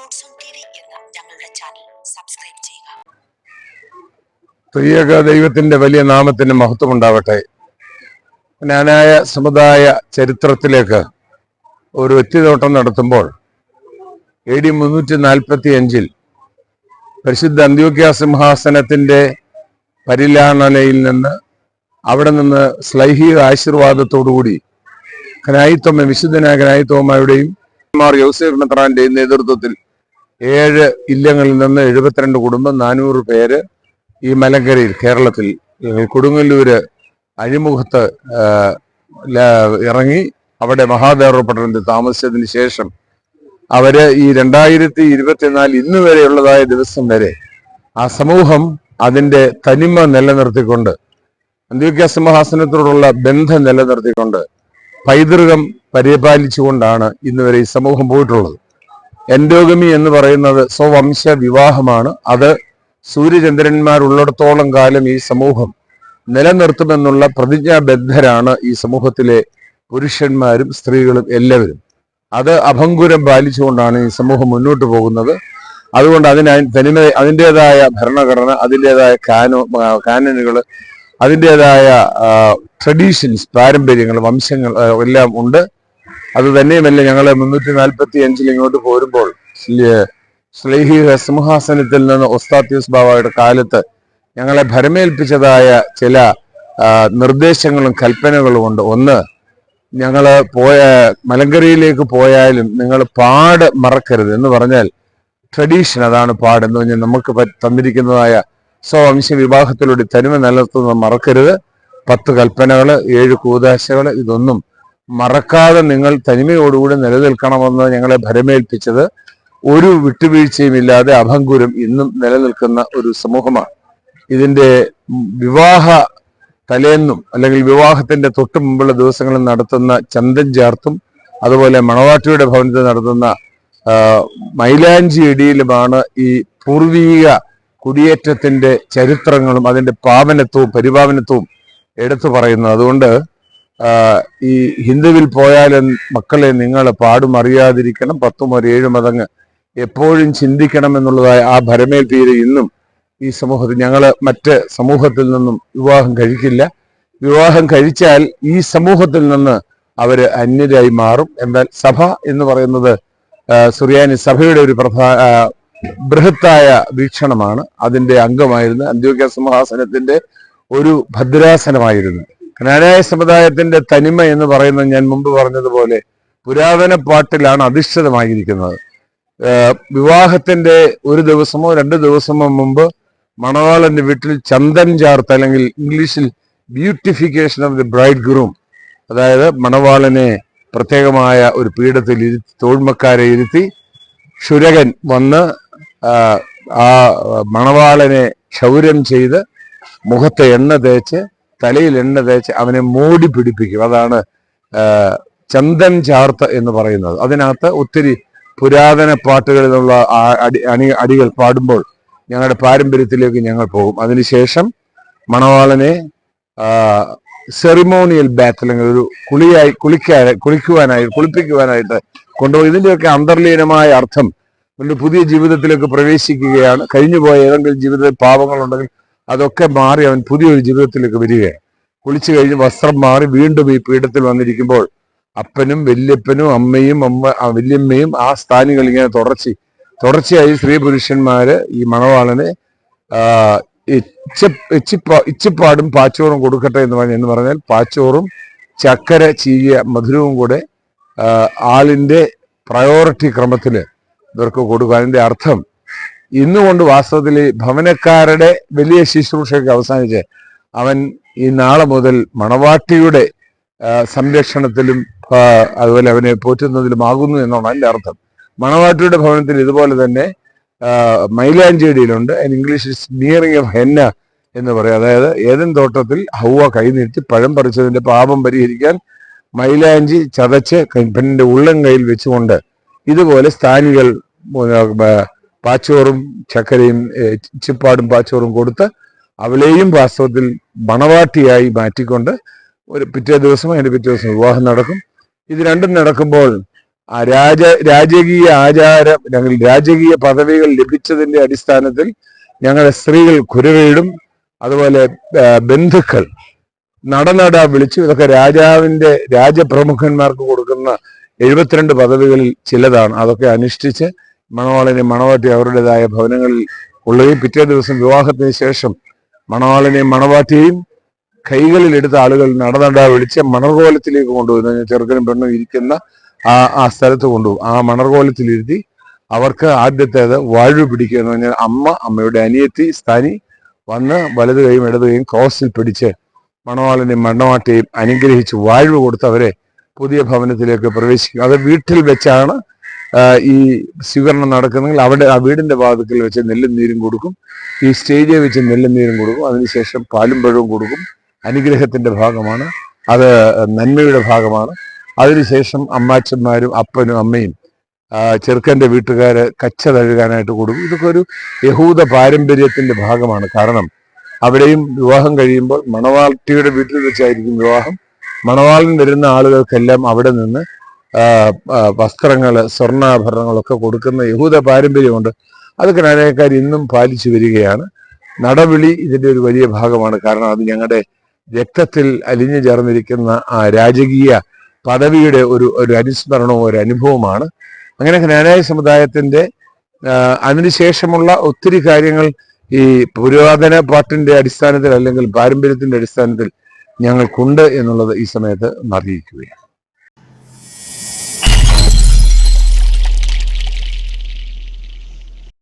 എന്ന ഞങ്ങളുടെ channel subscribe ചെയ്യുക ദൈവത്തിന്റെ വലിയ നാമത്തിന് മഹത്വം ഉണ്ടാവട്ടെ ജ്ഞാനായ സമുദായ ചരിത്രത്തിലേക്ക് ഒരു എത്തിനോട്ടം നടത്തുമ്പോൾ എ ഡി മുന്നൂറ്റി നാൽപ്പത്തി അഞ്ചിൽ പരിശുദ്ധ അന്ത്യോക്യ സിംഹാസനത്തിന്റെ പരിലാണനയിൽ നിന്ന് അവിടെ നിന്ന് സ്ലൈഹിക ആശീർവാദത്തോടുകൂടി ഖനായിത്തോമ വിശുദ്ധനായ ഖനായിത്തോമയുടെയും മാർ യോസേഫ് മെത്രാന്റെയും നേതൃത്വത്തിൽ ഏഴ് ഇല്ലങ്ങളിൽ നിന്ന് എഴുപത്തിരണ്ട് കുടുംബം നാനൂറ് പേര് ഈ മലങ്കരയിൽ കേരളത്തിൽ കൊടുങ്ങല്ലൂര് അഴിമുഖത്ത് ഇറങ്ങി അവിടെ മഹാദേവ പട്ടണത്തിൽ താമസിച്ചതിന് ശേഷം അവർ ഈ രണ്ടായിരത്തി ഇരുപത്തിനാല് ഇന്ന് വരെയുള്ളതായ ദിവസം വരെ ആ സമൂഹം അതിന്റെ തനിമ നിലനിർത്തിക്കൊണ്ട് അന്ത്യോക്യ സിംഹാസനത്തോടുള്ള ബന്ധം നിലനിർത്തിക്കൊണ്ട് പൈതൃകം പരിപാലിച്ചുകൊണ്ടാണ് ഇന്ന് വരെ ഈ സമൂഹം പോയിട്ടുള്ളത്. എൻഡോഗമി എന്ന് പറയുന്നത് സ്വവംശ വിവാഹമാണ് അത് സൂര്യചന്ദ്രന്മാരുള്ളിടത്തോളം കാലം ഈ സമൂഹം നിലനിർത്തുമെന്നുള്ള പ്രതിജ്ഞാബദ്ധരാണ് ഈ സമൂഹത്തിലെ പുരുഷന്മാരും സ്ത്രീകളും എല്ലാവരും. അത് അഭംഗുരം പാലിച്ചുകൊണ്ടാണ് ഈ സമൂഹം മുന്നോട്ട് പോകുന്നത്. അതുകൊണ്ട് അതിന് തനിമ അതിന്റെതായ ഭരണഘടന അതിന്റെതായ കാനോ കാനനുകൾ അതിന്റെതായ ട്രഡീഷൻസ് പാരമ്പര്യങ്ങൾ വംശങ്ങൾ എല്ലാം ഉണ്ട്. അത് തന്നെയുമല്ല ഞങ്ങൾ മുന്നൂറ്റി നാൽപ്പത്തി അഞ്ചിൽ ഇങ്ങോട്ട് പോരുമ്പോൾ സ്ലേഹി സിംഹാസനത്തിൽ നിന്ന് ഒസ്താത്യൂസ് ബാബയുടെ കാലത്ത് ഞങ്ങളെ ഭരമേൽപ്പിച്ചതായ ചില നിർദ്ദേശങ്ങളും കൽപ്പനകളും ഉണ്ട്. ഒന്ന് ഞങ്ങൾ പോയ മലങ്കരയിലേക്ക് പോയാലും നിങ്ങൾ പാട് മറക്കരുത്. എന്ന് പറഞ്ഞാൽ ട്രഡീഷൻ അതാണ് പാട് എന്ന് പറഞ്ഞാൽ നമുക്ക് തന്നിരിക്കുന്നതായ സ്വവംശ വിവാഹത്തിലൂടെ തനിമ നിലനിർത്തുന്നത് മറക്കരുത്. പത്ത് കൽപ്പനകൾ ഏഴ് കൂതാശകൾ ഇതൊന്നും മറക്കാതെ നിങ്ങൾ തനിമയോടുകൂടി നിലനിൽക്കണമെന്ന് ഞങ്ങളെ ഭരമേൽപ്പിച്ചത് ഒരു വിട്ടുവീഴ്ചയും ഇല്ലാതെ അഭംഗുരം ഇന്നും നിലനിൽക്കുന്ന ഒരു സമൂഹമാണ്. ഇതിന്റെ വിവാഹ തലേന്നും അല്ലെങ്കിൽ വിവാഹത്തിന്റെ തൊട്ട് മുമ്പുള്ള ദിവസങ്ങളിൽ നടത്തുന്ന ചന്തൻ ചേർത്തും അതുപോലെ മണവാട്ടിയുടെ ഭവനത്തിൽ നടത്തുന്ന മൈലാഞ്ചിയിടിയിലുമാണ് ഈ പൂർവീക കുടിയേറ്റത്തിന്റെ ചരിത്രങ്ങളും അതിന്റെ പാവനത്വവും പരിപാവനത്വവും എടുത്തു പറയുന്നത്. അതുകൊണ്ട് ഈ ഹിന്ദുവിൽ പോയാലും മക്കളെ നിങ്ങൾ പാടും അറിയാതിരിക്കണം പത്തും ഒരു ഏഴ് മതങ്ങ് എപ്പോഴും ചിന്തിക്കണം എന്നുള്ളതായ ആ ഭരമേൽ ഭരമേൽപ്പീര് ഇന്നും ഈ സമൂഹത്തിൽ ഞങ്ങൾ മറ്റ് സമൂഹത്തിൽ നിന്നും വിവാഹം കഴിക്കില്ല. വിവാഹം കഴിച്ചാൽ ഈ സമൂഹത്തിൽ നിന്ന് അവർ അന്യരായി മാറും. എന്നാൽ സഭ എന്ന് പറയുന്നത് സുറിയാനി സഭയുടെ ഒരു പ്രധാന ബൃഹത്തായ വീക്ഷണമാണ്. അതിന്റെ അംഗമായിരുന്നു അന്ത്യോഗ്യ സിംഹാസനത്തിന്റെ ഒരു ഭദ്രാസനമായിരുന്നു. ജ്ഞാനായ സമുദായത്തിന്റെ തനിമ എന്ന് പറയുന്നത് ഞാൻ മുമ്പ് പറഞ്ഞതുപോലെ പുരാതന പാട്ടിലാണ് അധിഷ്ഠിതമായിരിക്കുന്നത്. വിവാഹത്തിന്റെ ഒരു ദിവസമോ രണ്ട് ദിവസമോ മുമ്പ് മണവാളന്റെ വീട്ടിൽ ചന്ദൻ ചാർത്ത് അല്ലെങ്കിൽ ഇംഗ്ലീഷിൽ beautification of the bride groom അതായത് മണവാളനെ പ്രത്യേകമായ ഒരു പീഠത്തിൽ ഇരുത്തി തോഴ്മക്കാരെ ഇരുത്തി ക്ഷുരകൻ വന്ന് ആ മണവാളനെ ക്ഷൗരം ചെയ്ത് മുഖത്തെ എണ്ണ തേച്ച് തലയിൽ എണ്ണ തേച്ച് അവനെ മോടി പിടിപ്പിക്കും. അതാണ് ചന്ദൻ ചാർത്ത എന്ന് പറയുന്നത്. അതിനകത്ത് ഒത്തിരി പുരാതന പാട്ടുകളിൽ നിന്നുള്ള അടി അണി അടികൾ പാടുമ്പോൾ ഞങ്ങളുടെ പാരമ്പര്യത്തിലേക്ക് ഞങ്ങൾ പോകും. അതിനുശേഷം മണവാളനെ സെറിമോണിയൽ ബാത്ത് അല്ലെങ്കിൽ ഒരു കുളിയായി കുളിക്കാൻ കുളിക്കുവാനായി കുളിപ്പിക്കുവാനായിട്ട് കൊണ്ടുപോകും ഇതിന്റെയൊക്കെ അന്തർലീനമായ അർത്ഥം ഒരു പുതിയ ജീവിതത്തിലേക്ക് പ്രവേശിക്കുകയാണ്. കഴിഞ്ഞുപോയ ഏതെങ്കിലും ജീവിതത്തിൽ പാപങ്ങളുണ്ടെങ്കിൽ അതൊക്കെ മാറി അവൻ പുതിയൊരു ജീവിതത്തിലേക്ക് വരികയാണ്. കുളിച്ചു കഴിഞ്ഞ് വസ്ത്രം മാറി വീണ്ടും ഈ പീഠത്തിൽ വന്നിരിക്കുമ്പോൾ അപ്പനും വല്യപ്പനും അമ്മയും അമ്മ വല്യമ്മയും ആ സ്ഥാനികൾ ഇങ്ങനെ തുടർച്ചി തുടർച്ചയായി സ്ത്രീ പുരുഷന്മാര് ഈ മണവാളനെ ഇച്ചിപ്പാടും പാച്ചോറും കൊടുക്കട്ടെ എന്ന് പറഞ്ഞു എന്ന് പറഞ്ഞാൽ പാച്ചോറും ചക്കര ചീയ മധുരവും കൂടെ ആളിന്റെ പ്രയോറിറ്റി ക്രമത്തിൽ ഇവർക്ക് കൊടുക്കുക അതിന്റെ അർത്ഥം ഇന്നുകൊണ്ട് വാസ്തവത്തിൽ ഭവനക്കാരുടെ വലിയ ശുശ്രൂഷയൊക്കെ അവസാനിച്ച് അവൻ ഈ നാളെ മുതൽ മണവാട്ടിയുടെ സംരക്ഷണത്തിലും അതുപോലെ അവനെ പോറ്റുന്നതിലുമാകുന്നു എന്നാണ് അതിന്റെ അർത്ഥം. മണവാട്ടിയുടെ ഭവനത്തിൽ ഇതുപോലെ തന്നെ മൈലാഞ്ചേടിയിലുണ്ട് ഇംഗ്ലീഷ് നിയറിംഗ് ഓഫ് ഹെന്ന എന്ന് പറയും. അതായത് ഏതൻ തോട്ടത്തിൽ ഹൗവ കൈനീട്ടി പഴം പറിച്ചതിന്റെ പാപം പരിഹരിക്കാൻ മൈലാഞ്ചി ചതച്ച് പെണ്ണിന്റെ ഉള്ളം കയ്യിൽ വെച്ചുകൊണ്ട് ഇതുപോലെ സ്ഥാനികൾ പാച്ചോറും ചക്കരയും ചിപ്പാടും പാച്ചോറും കൊടുത്ത് അവളെയും വാസ്തവത്തിൽ മണവാട്ടിയായി മാറ്റിക്കൊണ്ട് ഒരു പിറ്റേ ദിവസം അതിന്റെ പിറ്റേ ദിവസം വിവാഹം നടക്കും. ഇത് രണ്ടും നടക്കുമ്പോൾ ആ രാജ രാജകീയ ആചാരം ഞങ്ങൾ രാജകീയ പദവികൾ ലഭിച്ചതിന്റെ അടിസ്ഥാനത്തിൽ ഞങ്ങളുടെ സ്ത്രീകൾ കുരവയിടും അതുപോലെ ബന്ധുക്കൾ നടനട വിളിച്ചു. ഇതൊക്കെ രാജാവിന്റെ രാജപ്രമുഖന്മാർക്ക് കൊടുക്കുന്ന എഴുപത്തിരണ്ട് പദവികളിൽ ചിലതാണ്. അതൊക്കെ അനുഷ്ഠിച്ച് മണവാളിനെ മണവാട്ടി അവരുടേതായ ഭവനങ്ങളിൽ കൊള്ളുകയും പിറ്റേ ദിവസം വിവാഹത്തിന് ശേഷം മണവാളിനെയും മണവാട്ടിയെയും കൈകളിൽ എടുത്ത ആളുകൾ നടനട വിളിച്ച് മണർകോലത്തിലേക്ക് കൊണ്ടുപോകുന്നു ചെറുക്കനും പെണ്ണും ഇരിക്കുന്ന ആ ആ സ്ഥലത്ത് കൊണ്ടുപോകും. ആ മണർകോലത്തിലിരുത്തി അവർക്ക് ആദ്യത്തേത് വാഴു പിടിക്കുക എന്ന് പറഞ്ഞാൽ അമ്മ അമ്മയുടെ അനിയത്തി സ്ഥാനി വന്ന് വലതു കൈയും ഇടത് കൈയും ക്രോസിൽ പിടിച്ച് മണവാളിനെയും മണവാട്ടിയെയും അനുഗ്രഹിച്ച് വാഴ്വ് കൊടുത്ത് അവരെ പുതിയ ഭവനത്തിലേക്ക് പ്രവേശിക്കും. അത് വീട്ടിൽ വെച്ചാണ് ഈ സ്വീകരണം നടക്കുന്നെങ്കിൽ അവിടെ ആ വീടിന്റെ വാതുക്കൽ വെച്ച് നെല്ലും നീരും കൊടുക്കും. ഈ സ്റ്റേജിൽ വെച്ച് നെല്ലും നീരും കൊടുക്കും. അതിനുശേഷം പാലും പഴവും കൊടുക്കും. അനുഗ്രഹത്തിന്റെ ഭാഗമാണ്. അത് നന്മയുടെ ഭാഗമാണ്. അതിനുശേഷം അമ്മാച്ചന്മാരും അപ്പനും അമ്മയും ചെറുക്കന്റെ വീട്ടുകാര് കച്ച തഴുകാനായിട്ട് കൊടുക്കും. ഇതൊക്കെ ഒരു യഹൂദ പാരമ്പര്യത്തിന്റെ ഭാഗമാണ്. കാരണം അവിടെയും വിവാഹം കഴിയുമ്പോൾ മണവാട്ടിയുടെ വീട്ടിൽ വെച്ചായിരിക്കും വിവാഹം. മണവാളൻ വരുന്ന ആളുകൾക്കെല്ലാം അവിടെ നിന്ന് വസ്ത്രങ്ങൾ സ്വർണാഭരണങ്ങളൊക്കെ കൊടുക്കുന്ന യഹൂദ പാരമ്പര്യമുണ്ട്. അത് കനാനക്കാർ ഇന്നും പാലിച്ചു വരികയാണ്. നടവിളി ഇതിന്റെ ഒരു വലിയ ഭാഗമാണ്. കാരണം അത് ഞങ്ങളുടെ രക്തത്തിൽ അലിഞ്ഞു ചേർന്നിരിക്കുന്ന ആ രാജകീയ പദവിയുടെ ഒരു ഒരു അനുസ്മരണവും ഒരു അനുഭവമാണ്. അങ്ങനെ ജ്ഞാനായ സമുദായത്തിന്റെ ആ, അതിനുശേഷമുള്ള ഒത്തിരി കാര്യങ്ങൾ ഈ പുരാതന പാട്ടിന്റെ അടിസ്ഥാനത്തിൽ അല്ലെങ്കിൽ പാരമ്പര്യത്തിന്റെ അടിസ്ഥാനത്തിൽ ഞങ്ങൾക്കുണ്ട് എന്നുള്ളത് ഈ സമയത്ത് അറിയിക്കുകയാണ്.